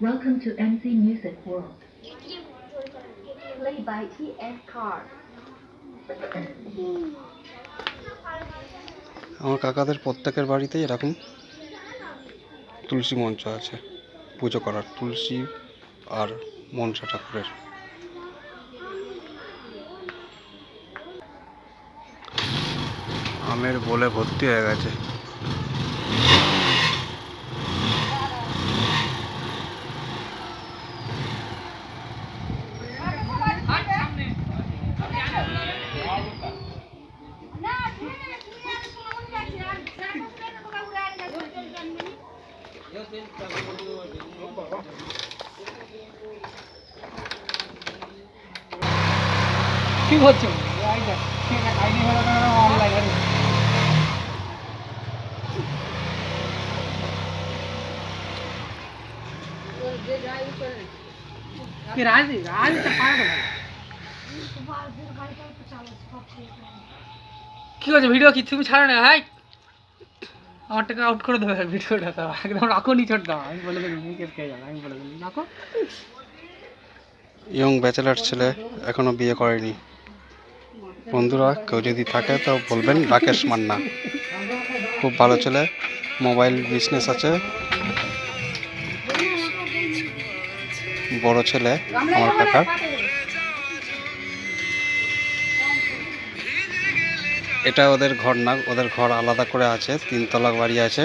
Welcome to MC Music World. Play by TS Card. আমার কাকাদের প্রত্যেকের বাড়িতেই এরকম তুলসী মঞ্চ আছে পুজো করার তুলসী আর মনসা ঠাকুরের আমের বলে ভর্তি হয়ে গেছে কি করছ কি না। করছ ভিডিও কি? তুমি ছাড়ো না, হাই। আমার টাকা আউট করে দেবে ভিডিওটা তো। একদম রাখো, নিচট দাও। আমি বলে দেবো মুখে খেয়ে যাবে আমি বলে দেবো, রাখো। ইয়ং ব্যাচেলার ছেলে এখনও বিয়ে করেনি। বন্ধুরা, কেউ যদি থাকে তো বলবেন, রাকেশ মান্না। খুব ভালো ছেলে, মোবাইল বিজনেস আছে। বড় ছেলে, আমার কাকার এটা ওদের ঘর না, ওদের ঘর আলাদা করে আছে, তিনতলা বাড়ি আছে।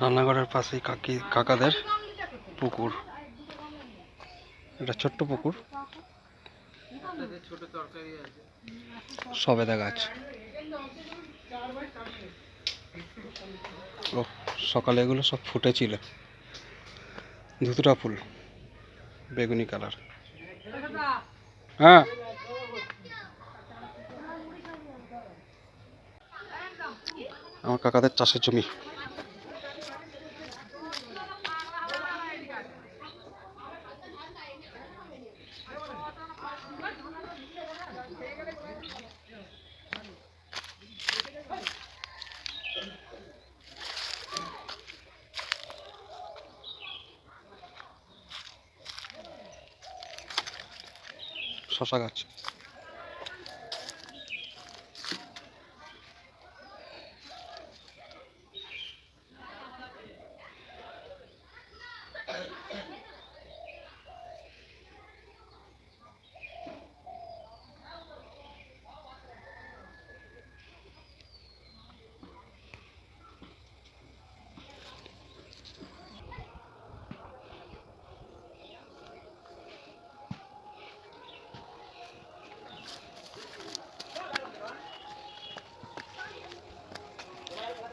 রান্নাঘরের পাশেই কাকি কাকাদের পুকুর। এটা ছোট্ট পুকুর। সবেদা গাছ। ও, সকালে এগুলো সব ফুটেছিল। ধুতুরা ফুল, বেগুনি কালার। হ্যাঁ। আমার কাকাদের চাষের জমি। শশা গাছ।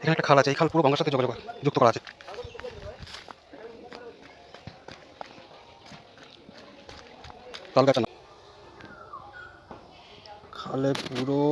এখানে একটা খাল আছে, এই খাল পুরো গঙ্গার সাথে যোগাযোগ যুক্ত করা আছে। খালে পুরো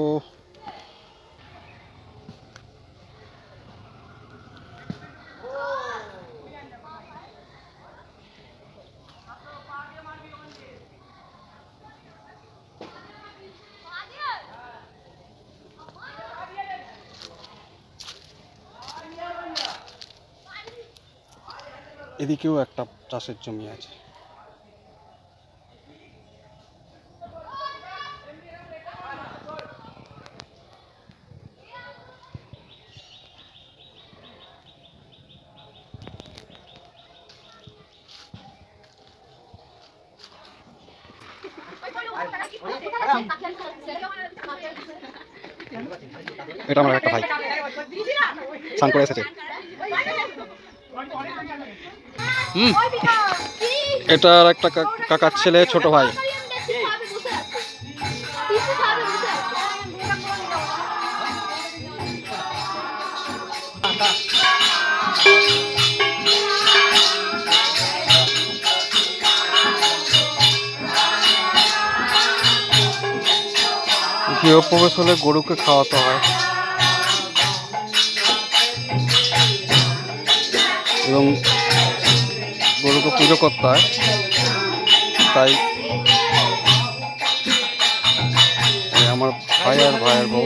এদিকেও একটা চাষের জমি আছে। এটা আমার একটা ভাই। স্নান করে এসেছে। হুম। এটা আর একটা কাকার ছেলে ছোট ভাই। গৃহপ্রবেশ হলে গরুকে খাওয়াতে হয়। এবং গরুকে পুজো করতে হয়। তাই আমার ভাই আর ভাইয়ের বউ।